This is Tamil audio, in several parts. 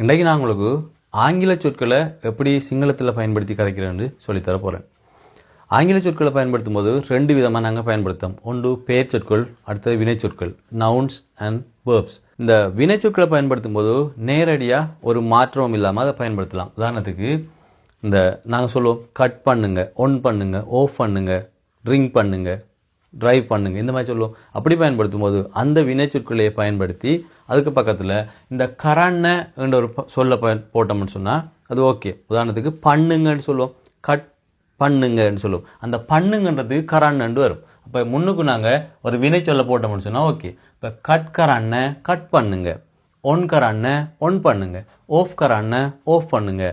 இன்றைக்கு நான் உங்களுக்கு ஆங்கில சொற்களை எப்படி சிங்களத்தில் பயன்படுத்தி கதைக்கிறேன்னு சொல்லித்தர போகிறேன் ஆங்கில சொற்களை பயன்படுத்தும் போது ரெண்டு விதமாக நாங்கள் பயன்படுத்தோம் ஒன்று பெயர் சொற்கள் அடுத்தது வினை சொற்கள் நவுன்ஸ் அண்ட் வேர்ப்ஸ் இந்த வினை சொற்களை பயன்படுத்தும் போது நேரடியாக ஒரு மாற்றமும் இல்லாமல் அதை பயன்படுத்தலாம். உதாரணத்துக்கு இந்த நாங்கள் சொல்லுவோம் கட் பண்ணுங்க ஒன் பண்ணுங்க ஆஃப் பண்ணுங்க ட்ரிங்க் பண்ணுங்க டிரைவ் பண்ணுங்க. இந்த மாதிரி சொல்லுவோம். அப்படி பயன்படுத்தும் போது அந்த வினை பயன்படுத்தி அதுக்கு பக்கத்தில் இந்த கரண்ண என்ற ஒரு சொல்ல பயன் போட்டோம்னு சொன்னால் அது ஓகே உதாரணத்துக்கு பண்ணுங்கன்னு சொல்லுவோம். கட் பண்ணுங்கன்னு சொல்லுவோம். அந்த பண்ணுங்கன்றது கரண்ணு வரும். அப்போ முன்னுக்கு நாங்கள் ஒரு வினை சொல்ல போட்டோம்னு சொன்னால் ஓகே இப்போ கட் கரண்ண கட் பண்ணுங்க. ஒன் கரண்ண ஒன் பண்ணுங்க. ஆஃப் கரண்ண ஆஃப் பண்ணுங்க.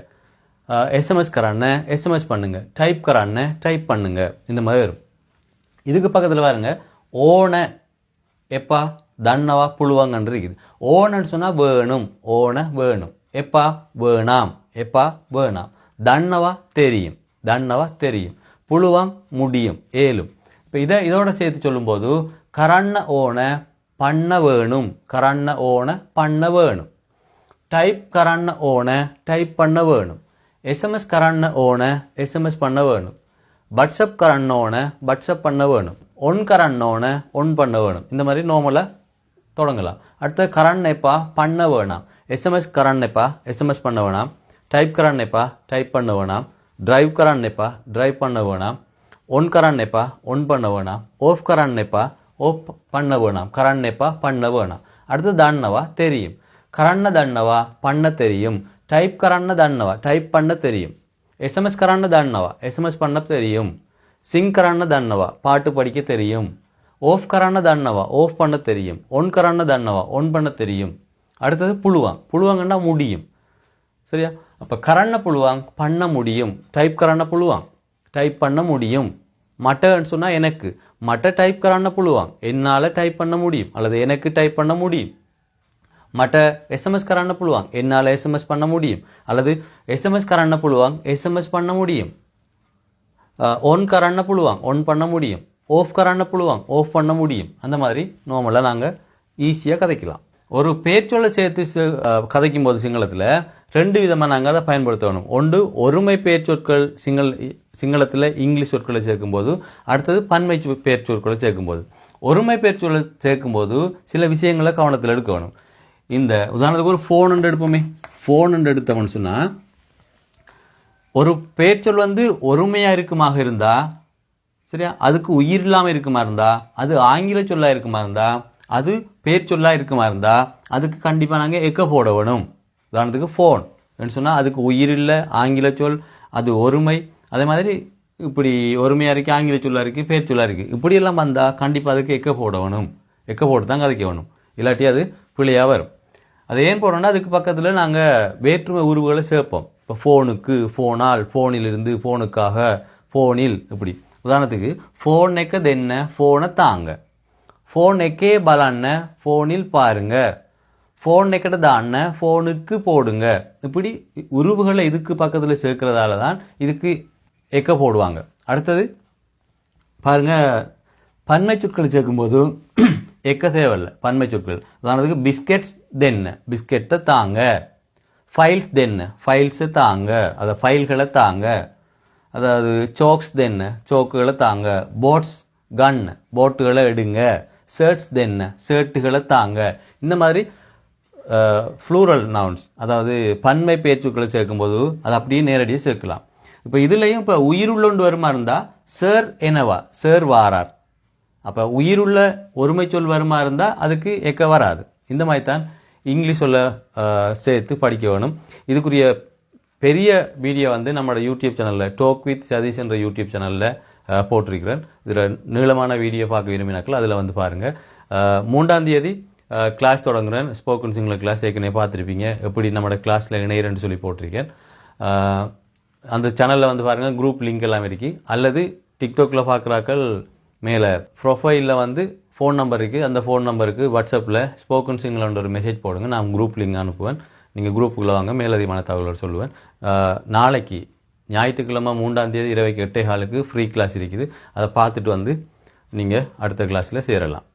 எஸ்எம்எஸ் கரான எஸ்எம்எஸ் பண்ணுங்க. டைப் கரான டைப் பண்ணுங்க. இந்த மாதிரி வரும். இதுக்கு பக்கத்தில் பாருங்க ஓன எப்பா? தன்னவா புழுவாங்கன்று இருக்குது ஓனன்னு சொன்னால் வேணும் ஓன வேணும். எப்பா? வேணாம். எப்பா? வேணாம். தன்னவா தெரியும். தன்னவா தெரியும். புழுவாம் முடியும். ஏலும் இப்போ இதை இதோட சேர்த்து சொல்லும்போது கரண்ண ஓன பண்ண வேணும். கரண்ண ஓன பண்ண வேணும். டைப் கரண்ண ஓன டைப் பண்ண வேணும். எஸ்எம்எஸ் கரண்ண ஓன எஸ்எம்எஸ் பண்ண வேணும். வாட்ஸ்அப் கரண்ணோன பட்ஸ்அப் பண்ண வேணும். ஒன் கரண்ணோன ஒன் பண்ண வேணும். இந்த மாதிரி நார்மலாக தொடங்கலாம். அடுத்து கரண்ணைப்பா பண்ண வேணாம். எஸ்எம்எஸ் கரண்ணைப்பா எஸ்எம்எஸ் பண்ண வேணாம். டைப் கரண்ணைப்பா டைப் பண்ண வேணாம். டிரைவ் கரண்ணைப்பா டிரைவ் பண்ண வேணாம். ஒன் கரண்ணைப்பா ஒன் பண்ண வேணாம். ஓஃப் கரண்ணைப்பா ஓப் பண்ண வேணாம். கரண்ணைப்பா பண்ண வேணாம். அடுத்து தன்னவா தெரியும். கரண்ண தண்ணவா? பண்ண தெரியும். டைப் கரண்ண தன்னவா டைப் பண்ண தெரியும். எஸ்எம்எஸ் கரண்ண தன்னவா எஸ்எம்எஸ் பண்ண தெரியும். சிங் கரண்ண தன்னவா பாட்டு படிக்க தெரியும். ஓஃப் கரண்ண தன்னவா ஓஃப் பண்ண தெரியும். ஒன் கரண்ண தன்னவா ஒன் பண்ண தெரியும். அடுத்தது புழுவாங் புழுவாங்கன்னா முடியும். சரியா? அப்போ கரண்ண புழுவாங் பண்ண முடியும். டைப் கரண்ண புழுவாங் டைப் பண்ண முடியும். மட்டன்னு சொன்னால் எனக்கு. மட்ட டைப் கரண்ண புழுவாங் என்னால் டைப் பண்ண முடியும். அல்லது எனக்கு டைப் பண்ண முடியும். மற்ற எஸ்எம்எஸ் கரண்ண புழுவாங்க என்னால் எஸ்எம்எஸ் பண்ண முடியும் அல்லது எஸ்எம்எஸ் கரண்ண புழுவாங்க எஸ்எம்எஸ் பண்ண முடியும் ஒன் கரண்ண புழுவாங்க ஒன் பண்ண முடியும் ஓஃப் கரண்ண புழுவாங்க ஓஃப் பண்ண முடியும் அந்த மாதிரி நார்மலாக நாங்கள் ஈஸியாக கதைக்கலாம். ஒரு பேச்சொல்லை சேர்த்து கதைக்கும் போது சிங்களத்தில் ரெண்டு விதமாக நாங்கள் அதை பயன்படுத்தணும். ஒன்று ஒருமை பேர்ச்சொற்கள் சிங்கள சிங்களத்தில் இங்கிலீஷ் சொற்களை சேர்க்கும்போது அடுத்தது பன்மை பேர்ச்சொற்களை சேர்க்கும்போது ஒருமை பேர்ச்சொல்லை சேர்க்கும்போது சில விஷயங்களை கவனத்தில் எடுக்கணும். இந்த உதாரணத்துக்கு ஒரு ஃபோன் எடுப்போமே. ஃபோன் எடுத்தோம்னு சொன்னால் ஒரு பேச்சொல் வந்து ஒருமையாக இருக்குமாக இருந்தா சரியா? அதுக்கு உயிர் இல்லாமல் இருக்குமா இருந்தா அது ஆங்கில சொல்லாக இருக்குமா இருந்தா அது பேச்சொல்லா இருக்குமா இருந்தா அதுக்கு கண்டிப்பாக நாங்கள் எக்க போட வேணும் உதாரணத்துக்கு ஃபோன் சொன்னால் அதுக்கு உயிர் இல்லை ஆங்கில சொல் அது ஒருமை. அதே மாதிரி இப்படி ஒருமையாக இருக்குது ஆங்கில சொல்லா இருக்குது பேர் சொல்லாக இருக்குது இப்படியெல்லாம் வந்தால் கண்டிப்பாக அதுக்கு எக்க போட வேணும் எக்க போட்டு தான் கதைக்க வேணும் இல்லாட்டி அது பிள்ளையாக வரும். அது ஏன் போகிறோன்னா அதுக்கு பக்கத்தில் நாங்கள் வேற்றுமை உருவுகளை சேர்ப்போம். இப்போ ஃபோனுக்கு ஃபோனால் ஃபோனிலிருந்து ஃபோனுக்காக ஃபோனில் இப்படி. உதாரணத்துக்கு ஃபோன் நெக்கது தென்ன ஃபோனை தாங்க. ஃபோன் நெக்கே பலான்ன ஃபோனில் பாருங்க. ஃபோன் நெக்கட தான்ன ஃபோனுக்கு போடுங்க. இப்படி உருவுகளை இதுக்கு பக்கத்தில் சேர்க்கறதால தான் இதுக்கு எக்க போடுவாங்க. அடுத்தது பாருங்க பன்மை சொற்களை சேர்க்கும்போது எக்க தேவையில்லை. பன்மை சொற்கள். உதாரணத்துக்கு பிஸ்கெட்ஸ் தென்னு பிஸ்கெட்டை தாங்க. ஃபைல்ஸ் தென்னு ஃபைல்ஸை தாங்க. அதை ஃபைல்களை தாங்க. அதாவது சோக்ஸ் தென்னு சோக்குகளை தாங்க. போட்ஸ் கன் போட்டுகளை எடுங்க. ஷர்ட்ஸ் தென்னு ஷர்ட்டுகளை தாங்க. இந்த மாதிரி ஃப்ளூரல் நவுன்ஸ் அதாவது பன்மை பேச்சுக்களை சேர்க்கும்போது அதை அப்படியே நேரடியாக சேர்க்கலாம். இப்போ இதுலேயும் இப்போ உயிருள்ளொண்டு வருமா இருந்தால் சார் என்னவா? சார் வாரார். அப்போ உயிருள்ள ஒருமை சொல் வருமா இருந்தால் அதுக்கு எக்க வராது. இந்த மாதிரி தான் இங்கிலீஷ் சொல்ல சேர்த்து படிக்க வேணும். இதுக்குரிய பெரிய வீடியோ வந்து நம்மளோட யூடியூப் சேனலில் டோக் வித் சதீஷ் என்ற யூடியூப் சேனலில் போட்டிருக்கிறேன். இதில் நீளமான வீடியோ பார்க்க விரும்பினாக்கள் அதில் வந்து பாருங்கள் மூன்றாம் தேதி கிளாஸ் தொடங்குறேன். ஸ்போக்கன் சிங்கில் கிளாஸ் ஏற்கனவே பார்த்துருப்பீங்க. எப்படி நம்மளோட கிளாஸில் இணையறேன்னு சொல்லி போட்டிருக்கேன். அந்த சேனலில் வந்து பாருங்கள் குரூப் லிங்க் எல்லாம் இருக்குது அல்லது டிக்டாக்ல பார்க்குறாக்கள் மேலே ப்ரொஃபைலில் வந்து ஃபோன் நம்பர் இருக்குது அந்த ஃபோன் நம்பருக்கு வாட்ஸ்அப்பில் ஸ்போக்கன் சிங்கிள்ன்ற ஒரு மெசேஜ் போடுங்க. நான் குரூப் லிங்க் அனுப்புவேன். நீங்கள் குரூப்புக்குள்ளே வாங்க. மேலதிகமான தகவல்கள் சொல்லுவேன். நாளைக்கு ஞாயிற்றுக்கிழமை மூன்றாம் தேதி இரவைக்கு எட்டே காலுக்கு ஃப்ரீ கிளாஸ் இருக்குது. அதை பார்த்துட்டு வந்து நீங்கள் அடுத்த கிளாஸில் சேரலாம்.